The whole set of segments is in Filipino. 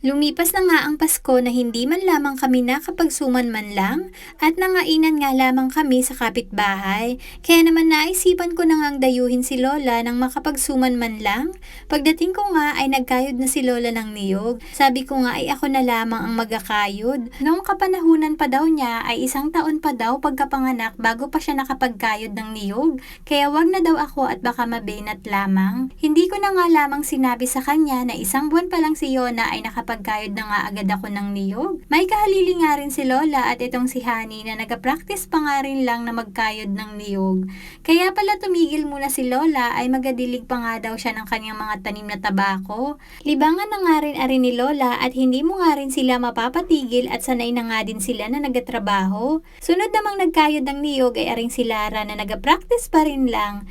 Lumipas na nga ang Pasko na hindi man lamang kami nakapagsuman man lang at nangainan nga lamang kami sa kapitbahay. Kaya naman naisipan ko na ngang dayuhin si Lola nang makapagsuman man lang. Pagdating ko nga ay nagkayod na si Lola ng niyog. Sabi ko nga ay ako na lamang ang magakayod. Noong kapanahunan pa daw niya ay isang taon pa daw pagkapanganak bago pa siya nakapagkayod ng niyog. Kaya wag na daw ako at baka mabenat lamang. Hindi ko na nga lamang sinabi sa kanya na isang buwan pa lang si Yona ay nakapagkayod na nga agad ako ng niyog. May kahalili nga rin si Lola at itong si Honey na nagapractice pa nga rin lang na magkayod ng niyog. Kaya pala tumigil muna si Lola ay magadilig pa nga daw siya ng kanyang mga tanim na tabako. Libangan na nga rin ari ni Lola at hindi mo nga rin sila mapapatigil at sanay na nga din sila na nagatrabaho. Sunod namang nagkayod ng niyog ay aring si Lara na nagapractice pa rin lang.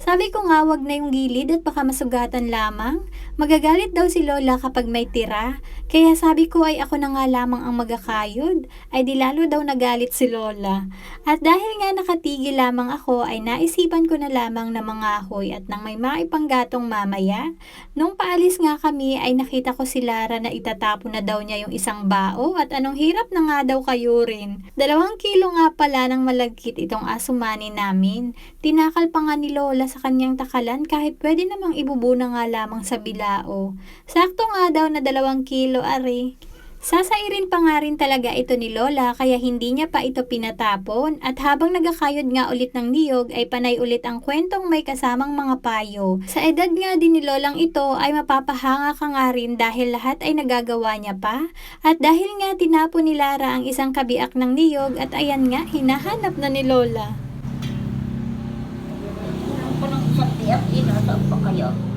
Sabi ko nga wag na yung gilid at baka masugatan lamang. Magagalit daw si Lola kapag may tira. Kaya sabi ko ay ako na nga lamang ang magakayod. Ay di lalo daw nagalit si Lola. At dahil nga nakatigil lamang ako ay naisipan ko na lamang na mga ahoy at nang may maipanggatong mamaya. Nung paalis nga kami ay nakita ko si Lara na itatapon na daw niya yung isang bao at anong hirap na nga daw kayo rin. Dalawang kilo nga pala ng malagkit itong asumani namin. Tinakal pa nga ni Lola sa kanyang takalan kahit pwede namang ibubuna nga lamang sa bilao. Sakto nga daw na dalawang kilo ari. Sasairin pa nga rin talaga ito ni Lola kaya hindi niya pa ito pinatapon at habang nagakayod nga ulit ng niyog ay panay ulit ang kwentong may kasamang mga payo. Sa edad nga din ni Lolang ito ay mapapahanga ka nga rin dahil lahat ay nagagawa niya pa at dahil nga tinapon ni Lara ang isang kabiak ng niyog at ayan nga hinahanap na ni Lola. Isang tiyak, inasaan pa kaya?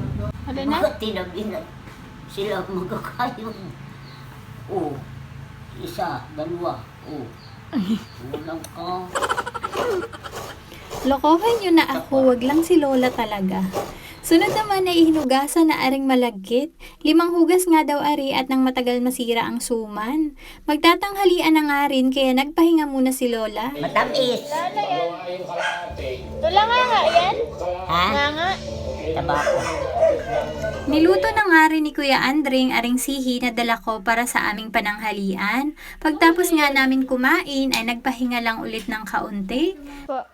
Ano Mga tinabi na sila magkakayod. Oo. Isa, dalawa. Oo. Walang ka. Lokohan niyo na ako, wag lang si Lola talaga. Sunod naman ay hinugasan na aring malagkit. Limang hugas nga daw ari at nang matagal masira ang suman. Magtatanghalian na nga rin kaya nagpahinga muna si Lola. Matamis. Tula nga nga yan. Ha? Nga nga. Tabako. Niluto na nga rin ni Kuya Andring aring sihi na dala ko para sa aming pananghalian. Pagtapos nga namin kumain ay nagpahinga lang ulit ng kaunti. Po.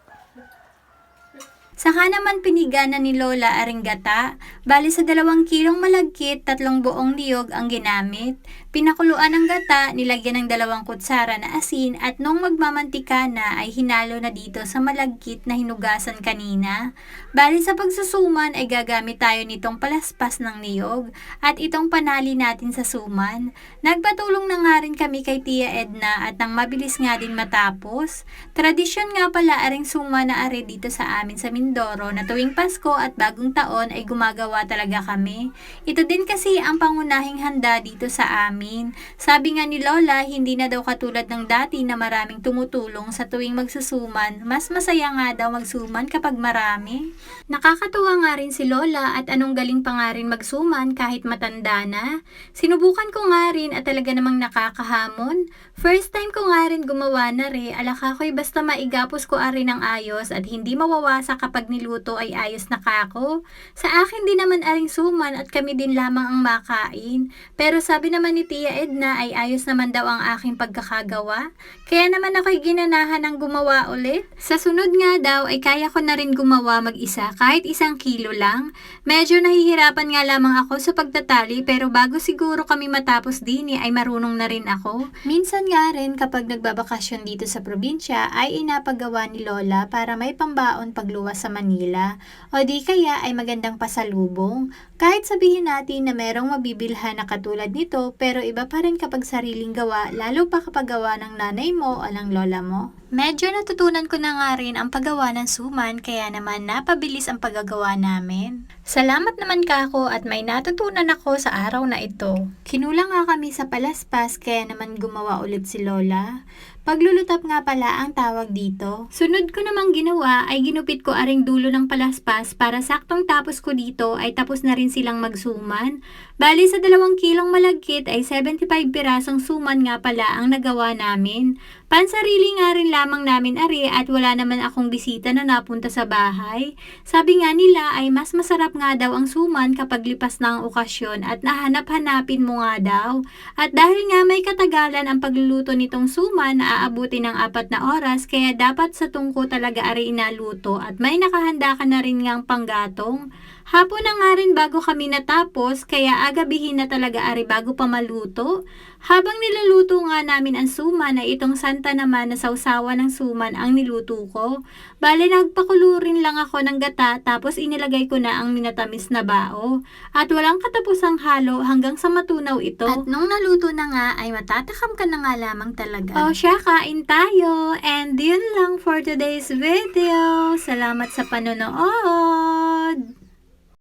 Saka naman piniganan ni Lola aring gata. Bali sa dalawang kilong malagkit, tatlong buong niyog ang ginamit. Pinakuluan ang gata, nilagyan ng dalawang kutsara na asin at nung magmamantika na ay hinalo na dito sa malagkit na hinugasan kanina. Bali sa pagsusuman ay gagamit tayo nitong palaspas ng niyog at itong panali natin sa suman. Nagpatulong na nga rin kami kay Tia Edna at nang mabilis nga din matapos. Tradisyon nga pala aring suma na are dito sa amin sa Mindoro na tuwing Pasko at bagong taon ay gumagawa talaga kami. Ito din kasi ang pangunahing handa dito sa amin. Sabi nga ni Lola, hindi na daw katulad ng dati na maraming tumutulong sa tuwing magsusuman. Mas masaya nga daw magsuman kapag marami. Nakakatuwa nga rin si Lola at anong galing pa nga rin magsuman kahit matanda na. Sinubukan ko nga rin at talaga namang nakakahamon. First time ko nga rin gumawa na re, alaka ko'y basta maigapos ko ari ng ayos at hindi mawawasa kapag niluto ay ayos na kako. Sa akin din naman aring suman at kami din lamang ang makain. Pero sabi naman ni Tia Edna ay ayos naman daw ang aking pagkakagawa. Kaya naman ako'y ginanahan ng gumawa ulit. Sa sunod nga daw ay kaya ko na rin gumawa mag-isa kahit isang kilo lang. Medyo nahihirapan nga lamang ako sa pagtatali pero bago siguro kami matapos din ay marunong na rin ako. Minsan nga rin kapag nagbabakasyon dito sa probinsya ay inapagawa ni Lola para may pambaon pagluwas sa Manila. O di kaya ay magandang pasalubong. Kahit sabihin natin na merong mabibilhan na katulad nito pero iba pa rin kapag sariling gawa lalo pa kapag gawa ng nanay mo o ng lola mo. Medyo natutunan ko na nga rin ang paggawa ng suman kaya naman napabilis ang paggagawa namin. Salamat naman kako at may natutunan ako sa araw na ito. Kinulang nga kami sa palaspas kaya naman gumawa ulit si Lola. Paglulutap nga pala ang tawag dito. Sunod ko namang ginawa ay ginupit ko aring dulo ng palaspas para saktong tapos ko dito ay tapos na rin silang magsuman. Bali sa dalawang kilong malagkit ay 75 pirasong suman nga pala ang nagawa namin. Pansarili nga rin lamang namin ari at wala naman akong bisita na napunta sa bahay. Sabi nga nila ay mas masarap nga daw ang suman kapag lipas na ang okasyon at nahanap-hanapin mo nga daw. At dahil nga may katagalan ang pagluluto nitong suman na aabuti ng apat na oras kaya dapat sa tungko talaga ari inaluto at may nakahanda ka na rin ngang panggatong. Hapon na nga rin bago kami natapos kaya agabihin na talaga ari bago pa maluto. Habang niluluto nga namin ang suman na itong santa naman na sausawa ng suman ang niluto ko. Bale nagpakulo rin lang ako ng gata tapos inilagay ko na ang minatamis na bao. At walang katapusang halo hanggang sa matunaw ito. At nung naluto na nga ay matatakam ka na nga lamang talaga. O siya, kain tayo. And yun lang for today's video. Salamat sa panonood.